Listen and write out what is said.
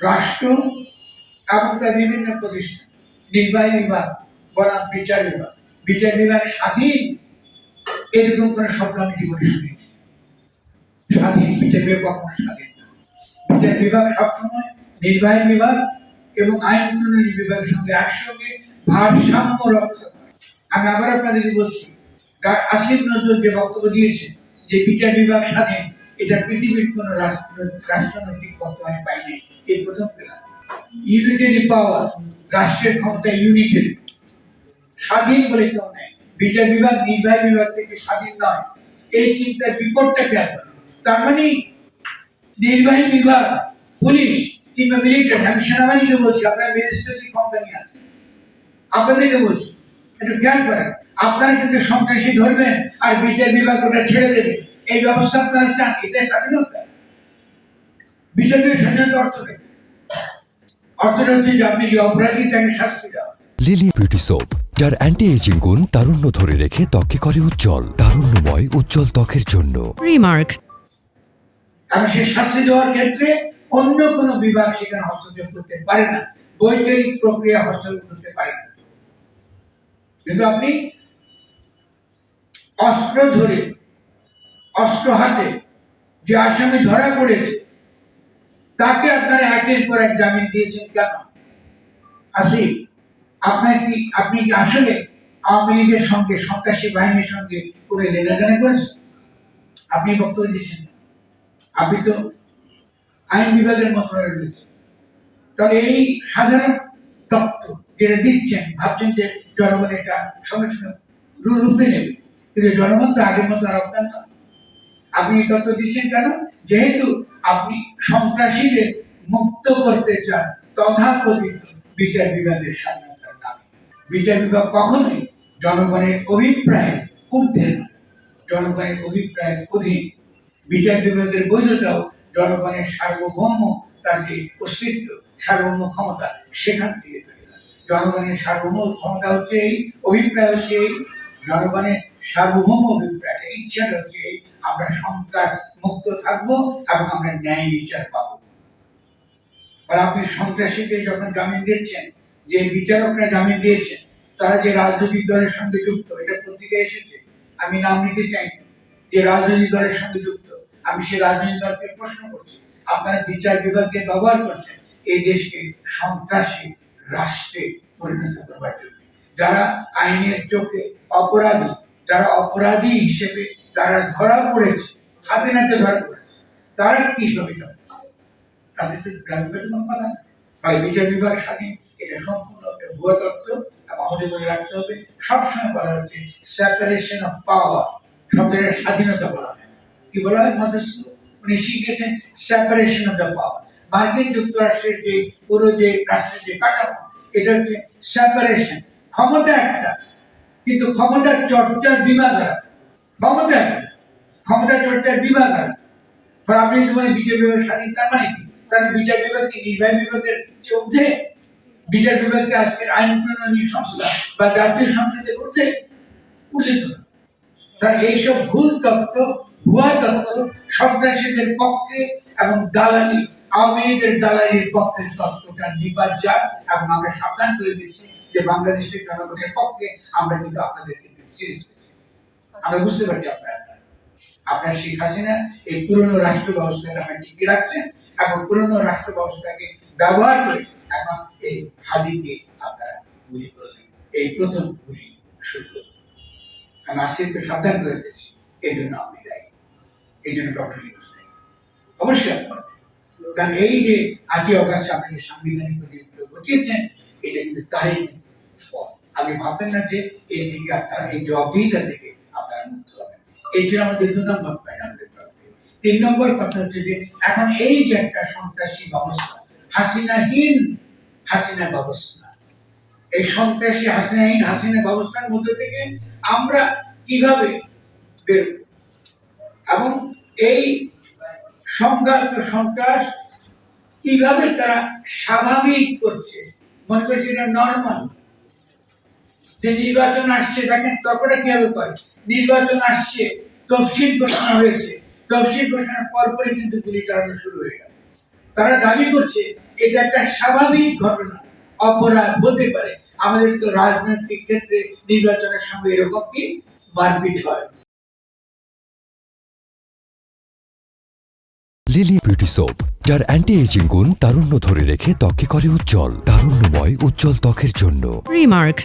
রাষ্ট্র এবং তার বিভিন্ন প্রতিষ্ঠান, নির্বাহী বিভাগ, বনাম বিচার বিভাগ। বিচার বিভাগ স্বাধীন, এরকম কোনো শব্দ আমি জীবনে শুনিনি। স্বাধীন, বিচার বিভাগ কখনো স্বাধীন না। বিচার বিভাগ সবসময় নির্বাহী বিভাগ এবং আইন প্রণয়নী বিভাগের সঙ্গে একসঙ্গে ভারসাম্য রক্ষা করে। আমি আবার আপনাদেরকে বলছি আসিফ নজরুল যে বক্তব্য দিয়েছে যে বিচার বিভাগ স্বাধীন, এটা পৃথিবীর কোনো রাষ্ট্র রাষ্ট্রনৈতিক বক্তব্য আমি পাইনি। এই প্রথম ইউনিটারি পাওয়ার রাষ্ট্রের ক্ষমতা ইউনিটারি স্বাধীন বলে কেউ নেই। বিভাগ, নির্বাহী বিভাগ থেকে স্বাধীন নয়। এই চিন্তার বিপদটা করো। তার মানে নির্বাহী বিভাগ, পুলিশ কিংবা মিলিটারি আমি সেনাবাহিনীকে বলছি, আপনার ক্ষমতা নিয়ে আছে আপনাদেরকে বলছি, একটু খেয়াল করেন, আপনারা কিন্তু সন্ত্রাসী ধরবেন আর বিচার বিভাগ ওটা ছেড়ে দেবে। এই ব্যবস্থা আপনারা চান এটা স্বাধীনতা। আপনি যে অপরাধী তাকে শাস্তি দেওয়া লিলি বিউটি সোপ যার অ্যান্টি এজিং গুণ তারুণ্য ধরে রেখে ত্বকে করে উজ্জ্বল তারুণ্যময় উজ্জ্বল ত্বকের জন্য. এবং সেই শাস্তি দেওয়ার ক্ষেত্রে অন্য কোনো বিভাগ সেখানে হস্তক্ষেপ করতে পারে না। বৈজ্ঞানিক প্রক্রিয়া হস্তক্ষেপ করতে পারে না। কিন্তু আপনি অস্ত্র ধরে অস্ত্র হাতে যে আসামি ধরা পড়েছে তাকে আপনারা একের পর এক জামিন দিয়েছেন কেন? আসিফ আপনার কি, আপনি কি আসলে আওয়ামী লীগের সঙ্গে, সন্ত্রাসী বাহিনীর সঙ্গে করে লেনাদেনা করেছেন? আপনি বক্তব্য দিচ্ছেন আপনি তো আইন বিভাগের মন্ত্রণালয়ে রয়েছে তাহলে এই সাধারণ তত্ত্ব যেটা দিচ্ছেন, ভাবছেন যে জনগণ এটা সঙ্গে সঙ্গে রূপে নেবে। কিন্তু জনগণ তো আগের মতো আর অবদান আপনি এই তত্ত্ব দিচ্ছেন কেন? যেহেতু আপনি সন্ত্রাসীদের মুক্ত করতে চান, তথাকথিত বিচার বিভাগের স্বাধীনতার নামে বিচার বিভাগ কখনোই জনগণের অভিপ্রায় ঊর্ধ্বে নয় জনগণের অভিপ্রায়ের অধীন বিচার বিভাগের বৈধতাও জনগণের সার্বভৌম তার যে অস্তিত্ব, সার্বভৌম ক্ষমতা, সেখান থেকে তৈরি হয়। জনগণের সার্বভৌম ক্ষমতা হচ্ছে এই, অভিপ্রায় হচ্ছে এই, জনগণের সার্বভৌম অভিপ্রায়, ইচ্ছাটা হচ্ছে এই আমরা সন্ত্রাস মুক্ত থাকব এবং আমরা ন্যায় বিচার পাবো। আর আপনি সন্ত্রাসীদের যখন জামিন দিচ্ছেন, যে বিচারকরা জামিন দিয়েছেন, তারা যে রাজনৈতিক দলের সঙ্গে যুক্ত, এটা পত্রিকায় এসেছে, আমি নাম নিতে চাই যে রাজনৈতিক দলের সঙ্গে যুক্ত, আমি সেই রাজনৈতিক দলকে প্রশ্ন করছি, আপনারা বিচার বিভাগকে ব্যবহার করছেন, এই দেশকে সন্ত্রাসী রাষ্ট্রে পরিণত করবার জন্য। যারা আইনের চোখে অপরাধী যারা অপরাধী হিসেবে তারা ধরা পড়েছে হাতে নাতে ধরা পড়েছে, তারা কি হবে তাদের তো রাজনীতি কোনো কথা। তাই বিচার বিভাগ স্বাধীন, এটা সম্পূর্ণ একটা ভুয়া তত্ত্ব আমাদের মনে রাখতে হবে। সবসময় বলা হচ্ছে সেপারেশন অফ পাওয়ার শব্দের স্বাধীনতা বলা হয়। কি বলা হয় মধুসূদ উনি শিখেছেন সেপারেশন অফ দ্য পাওয়ার মার্কিন যুক্তরাষ্ট্রের যে পুরো যে রাষ্ট্রের যে কাঠামো, এটা হচ্ছে সেপারেশন ক্ষমতা একটা কিন্তু ক্ষমতার চর্চার বিভাগ। ক্ষমতা একটা ক্ষমতার চর্চার বিভাগ। ফলে আপনি বলেন বিচার বিভাগ স্বাধীন, তার মানে তাহলে বিচার বিভাগ কি নির্বাহী বিভাগের যে ঊর্ধ্বে বিচার বিভাগকে আজকের আইন প্রণয়নী সংস্থা বা জাতীয় সংসদে উঠছে উচিত না। তার এইসব ভুল তত্ত্ব, ভুয়া তত্ত্ব সন্ত্রাসীদের পক্ষে এবং দালালি, আওয়ামী লীগের দালালির পক্ষের তত্ত্বটা নিপাত যাক এবং আমরা সাবধান করে দিচ্ছি যে বাংলাদেশের জনগণের পক্ষে আমরা কিন্তু আপনাদেরকে আমরা বুঝতে পারছি আপনারা। আপনার শেখ হাসিনা এই পুরনো রাষ্ট্র ব্যবস্থাটা আমরা টিকিয়ে রাখছেন এবং পুরনো রাষ্ট্র ব্যবস্থাকে ব্যবহার করে এখন এই হাদিকে আপনারা গুলি করে এই প্রথম গুলি শুরু আমি সাবধান করে দিয়েছি। এই জন্য আপনি দায়ী। এই জন্য ডক্টর অবশ্যই আপনারা কারণ এই যে আজই অগাস্ট আপনি সাংবিধানিক প্রতিনিধিত্ব ঘটিয়েছেন, এটা কিন্তু তারই ভাববেন না যে এই থেকে আপনারা, এই থেকে আপনারা মুক্ত হবেন। এই ছিল আমাদের দু নম্বর পয়েন্ট আমাদের তিন নম্বর কথা হচ্ছে যে, এখন এই যে একটা সন্ত্রাসী ব্যবস্থা, হাসিনাহীন, হাসিনা ব্যবস্থা। এই সন্ত্রাসী, হাসিনাহীন, হাসিনা ব্যবস্থার মধ্যে থেকে আমরা কীভাবে বেরোব এবং এই সংঘাত, সন্ত্রাস কীভাবে তারা স্বাভাবিক করছে? মনে করছে এটা নর্মাল যে নির্বাচন আসছে দেখেন তর্কটা কীভাবে করে? নির্বাচন আসছে তফসিল ঘোষণা হয়েছে। তফসিল ঘোষণার পরপরই কিন্তু গুলি চালানো শুরু হয়ে গেল। তারা দাবি করছে এটা একটা স্বাভাবিক ঘটনা অপরাধ হতে পারে। আমাদের তো রাজনৈতিক ক্ষেত্রে নির্বাচনের সময় এরকম কি মারপিট হয়। লিলি বিউটি সোপ যার অ্যান্টি এজিং গুণ তারুণ্য ধরে রেখে ত্বকে করে উজ্জ্বল তারুণ্যময় উজ্জ্বল ত্বকের জন্য। রিমার্ক